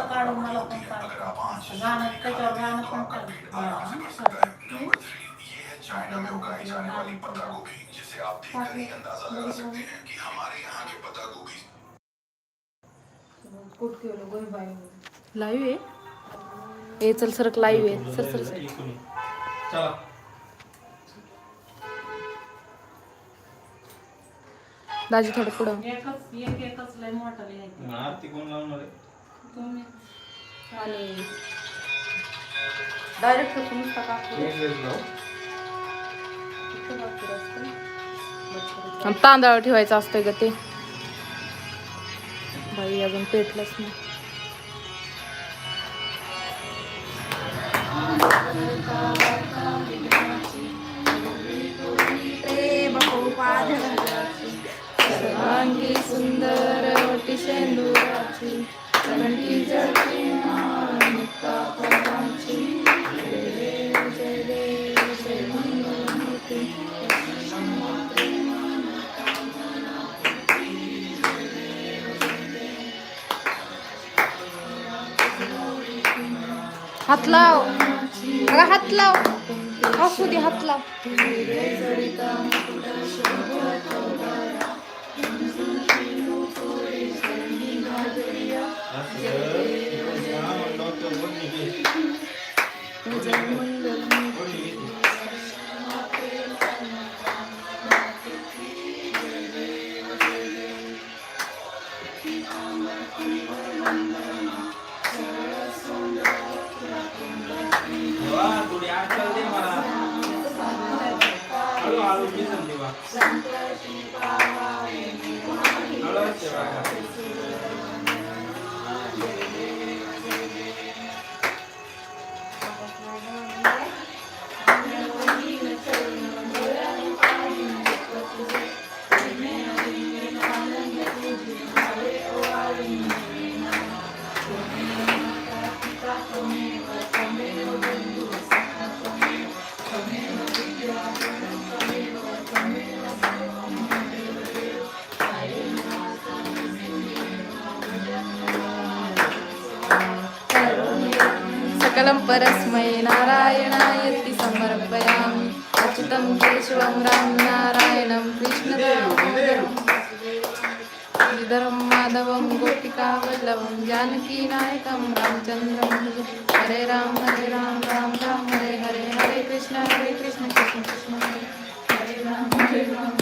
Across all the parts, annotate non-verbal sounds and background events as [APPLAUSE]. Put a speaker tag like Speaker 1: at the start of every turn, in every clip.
Speaker 1: Photo मला पण. गाणं त्याच्यावर गाणं पण काढ.
Speaker 2: लाईव्ह आहे? ए चल सरक लाईव्ह आहे. सर सर सर
Speaker 3: चला.
Speaker 2: दाजी थोडं पुढं.
Speaker 1: एकच एक एकच लय मोठं लिहायचं
Speaker 3: आरती कोण लावणार आहे?
Speaker 1: तुम्ही
Speaker 2: आणि डायरेक्ट नुसता कापूर ठेवायचा असतोय का ते. बाई अजून पेटलंच नाही. सर्वांगी हात लाव. हात लाव. असू दे हात लाव.
Speaker 3: জন্ম
Speaker 2: मङ्गलं परस्मै नारायणायति समर्पयामि। अच्युतं केशवं राम नारायणं कृष्णदेवं माधवं। गोपिकावल्लभं जानकीनायकं रामचन्द्रं हरे राम हरे राम राम राम हरे हरे हरे कृष्ण हरे कृष्ण कृष्ण कृष्ण हरे हरे राम हरे राम।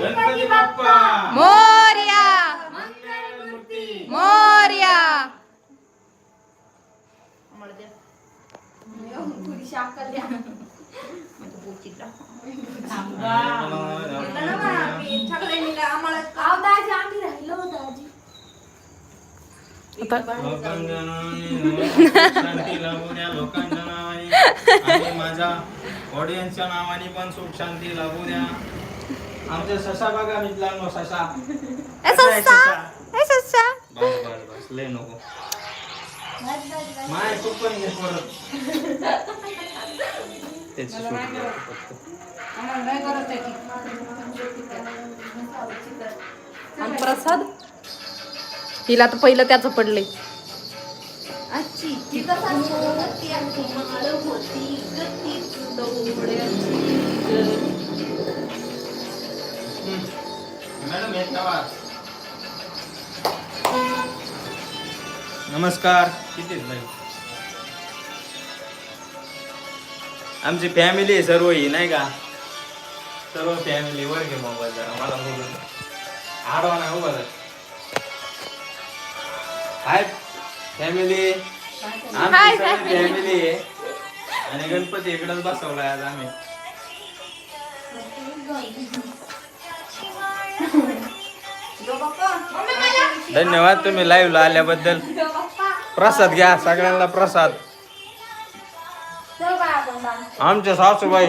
Speaker 3: गणपती बाप्पा.
Speaker 2: मोर्या. मोर्या.
Speaker 3: लोकांच्या नावाने माझ्या ऑडियन्सच्या नावाने पण सुख शांती लाभू द्या. आमचे ससा बघा मित्रांनो ससा.
Speaker 2: ए
Speaker 3: कसा आहे
Speaker 2: सस्सा ए सस्सा
Speaker 3: बस बस बस. लय नको. माय तू पण घे परत. त्याची सूट द्या फक्त.
Speaker 2: आणि प्रसाद? हिला तर पहिलं त्याचं पडलंय.
Speaker 3: मॅडम एक नवा नमस्कार. किती आमची फॅमिली आहे सर्व ही नाही का? सर्व फॅमिली वर घे मोबाईल जरा मला बोलून आडवा नाही उभा. हाय फॅमिली आमची सगळी फॅमिली आहे. आणि गणपती इकडेच बसवलाय आज आम्ही. धन्यवाद तुम्ही लाईव्हला आल्याबद्दल. प्रसाद घ्या सगळ्यांना प्रसाद. आमच्या सासूबाई.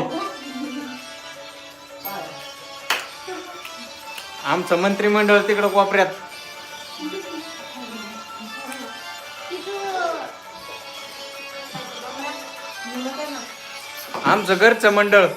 Speaker 3: आमचं मंत्रिमंडळ तिकडं कोपऱ्यात. आमचं घरचं मंडळ.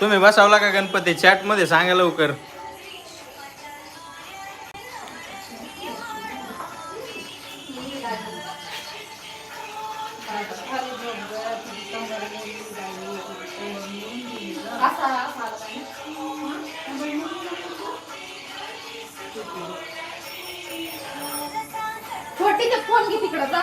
Speaker 3: तुम्ही बसावला का गणपती चॅटमध्ये सांगा लवकर.
Speaker 1: छोटी ते फोन घे तिकडं जा.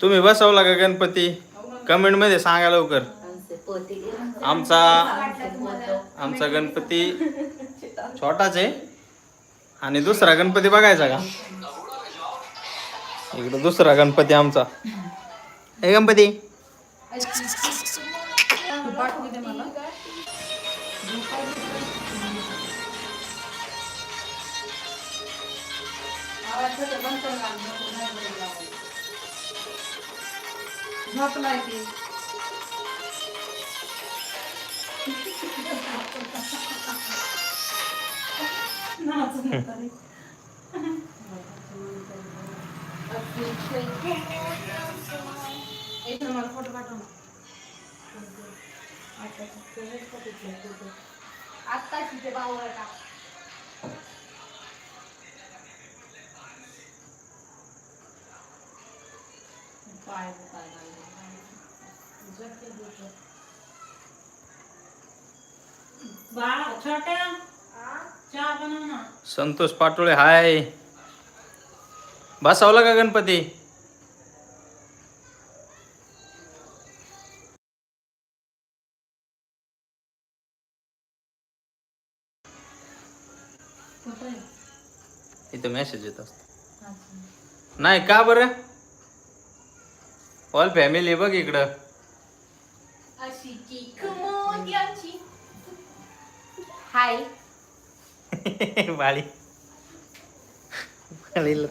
Speaker 3: तुम्ही बसवला का गणपती. कमेंटमध्ये सांगा लवकर. आमचा आमचा गणपती छोटाच आहे. आणि दुसरा गणपती बघायचा का? इकडं दुसरा गणपती आमचा. हे गणपती.
Speaker 1: झोपलाय की एक मला फोटो पाठव ना. आत्ता तिथे बावळ पाय दुखायला लागले.
Speaker 4: बाळा छोट्या. चहा बनव ना.
Speaker 3: संतोष पाटोळे हाय. बसवला का गणपती? इथं मेसेज येत असत. नाही का बरं? ऑल फॅमिली बघ इकडं.
Speaker 1: अशी चीक मोत्याची हाय. [LAUGHS]
Speaker 3: बाळी. बाळीला.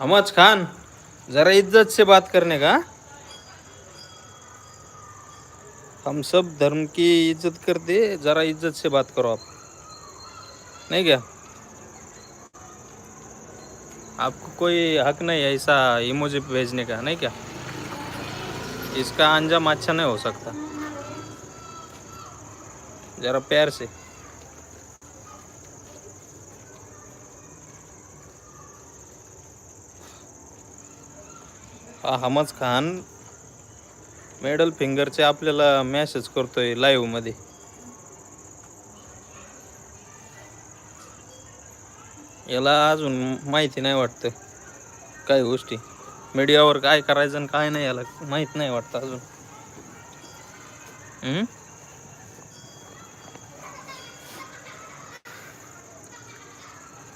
Speaker 3: अमज खान, जरा इज़्ज़त से बात करने का हम सब धर्म की इज़्ज़त करते जरा इज़्ज़त से बात करो आप। नहीं क्या? आपको कोई हक नहीं है ऐसा इमोजी भेजने का, नहीं क्या? इसका अंजाम अच्छा नहीं हो सकता। जरा प्यार से। हमज खान मेडल फिंगरचे आपल्याला मॅसेज करतोय लाईव्हमध्ये. याला अजून माहिती नाही वाटतं. काही गोष्टी. मीडियावर काय करायचं आणि काय नाही याला माहीत नाही वाटतं अजून.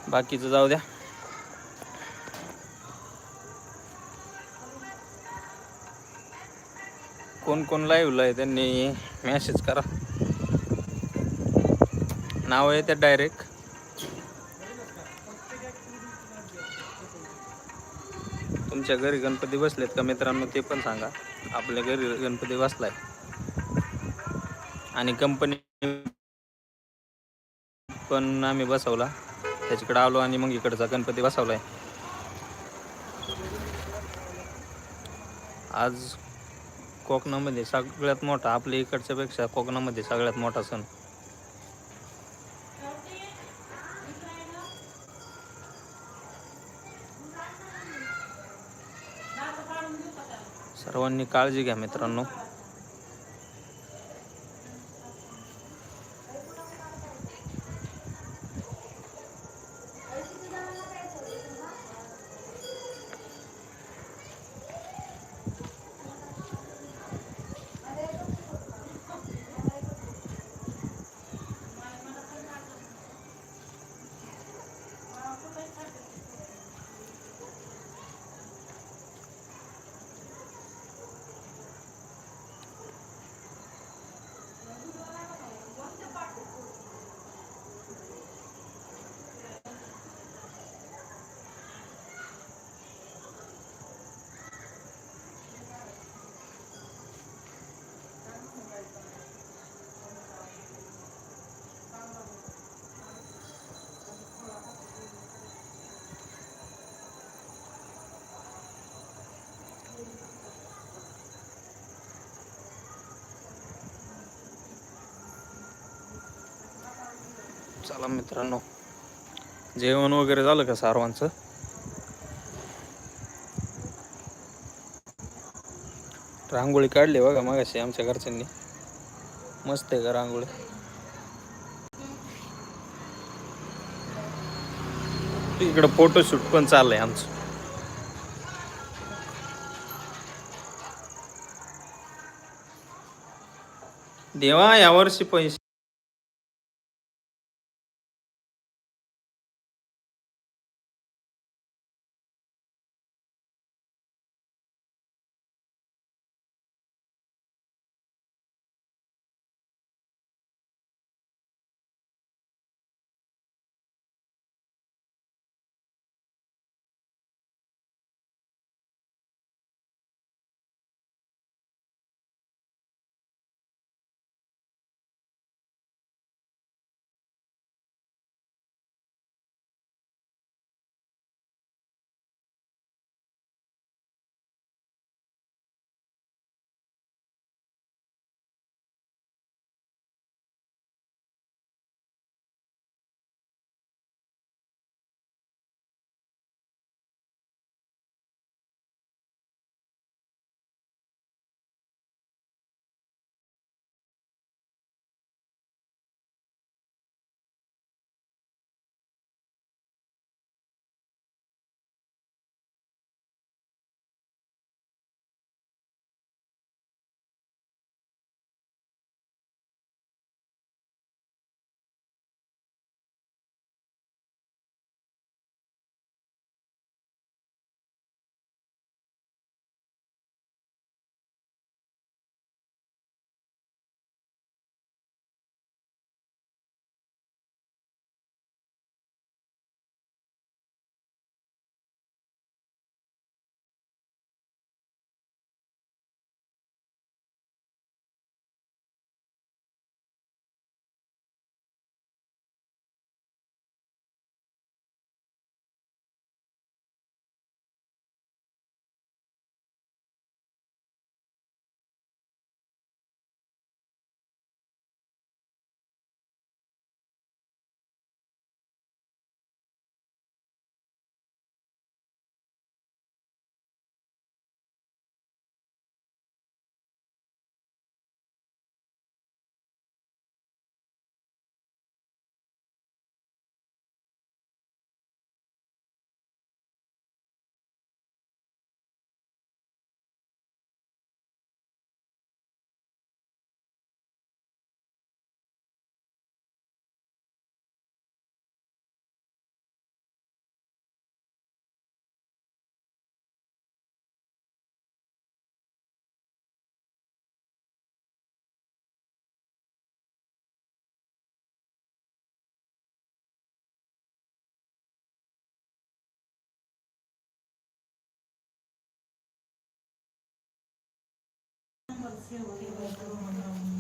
Speaker 3: बाकीचं जाऊ द्या. कोण कोण लाईव्हला आहे त्यांनी मॅसेज करा. नाव आहे त्या डायरेक्ट तुमच्या घरी गणपती बसलेत का मित्रांनो ते पण सांगा. आपल्या घरी गणपती बसलाय. आणि कंपनी पण आम्ही बसवला. त्याच्याकडे आलो आणि मग इकडचा गणपती बसवलाय. आज कोकणामध्ये सगळ्यात मोठा आपल्या इकडच्यापेक्षा कोकणामध्ये सगळ्यात मोठा सण. सर्वांनी काळजी घ्या मित्रांनो. चला मित्रांनो जेवण वगैरे झालं का सर्वांचं? रांगोळी काढली बघा मगाशी आमच्या घरच्यांनी. मस्त आहे का रांगोळी इकडं फोटोशूट पण चाललंय आमचं. देवा यावर्षी पैसे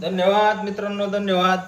Speaker 3: धन्यवाद मित्रांनो धन्यवाद.